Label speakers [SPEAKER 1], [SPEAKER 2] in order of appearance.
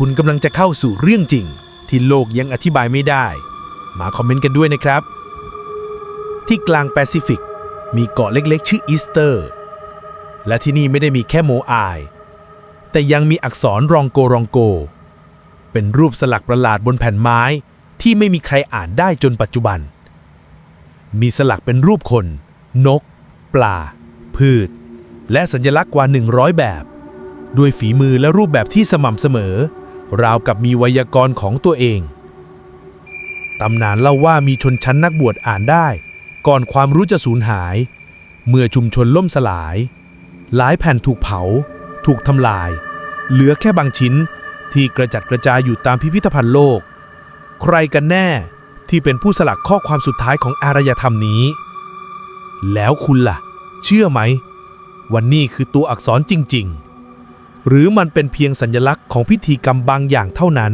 [SPEAKER 1] คุณกำลังจะเข้าสู่เรื่องจริง ที่โลกยังอธิบายไม่ได้ มาคอมเมนต์กันด้วยนะครับ ที่กลางแปซิฟิก มีเกาะเล็กๆ ชื่ออีสเตอร์ และที่นี่ไม่ได้มีแค่โมอาย แต่ยังมีอักษรรองโกรองโก เป็นรูปสลักประหลาดบนแผ่นไม้ที่ไม่มีใครอ่านได้จนปัจจุบัน มีสลักเป็นรูปคน นก ปลา พืช และสัญลักษณ์กว่า 100 แบบ ด้วยฝีมือและรูปแบบที่สม่ำเสมอ ราวกับมีไวยากรณ์ของตัวเอง ตำนานเล่าว่ามีชนชั้นนักบวชอ่านได้ ก่อนความรู้จะสูญหาย เมื่อชุมชนล่มสลาย หลายแผ่นถูกเผา ถูกทำลาย เหลือแค่บางชิ้นที่กระจัดกระจายอยู่ตามพิพิธภัณฑ์โลก ใครกันแน่ที่เป็นผู้สลักข้อความสุดท้ายของอารยธรรมนี้ แล้วคุณล่ะ เชื่อไหมวันนี้คือตัวอักษรจริง ๆ หรือมันเป็นเพียงสัญลักษณ์ของพิธีกรรมบางอย่างเท่านั้น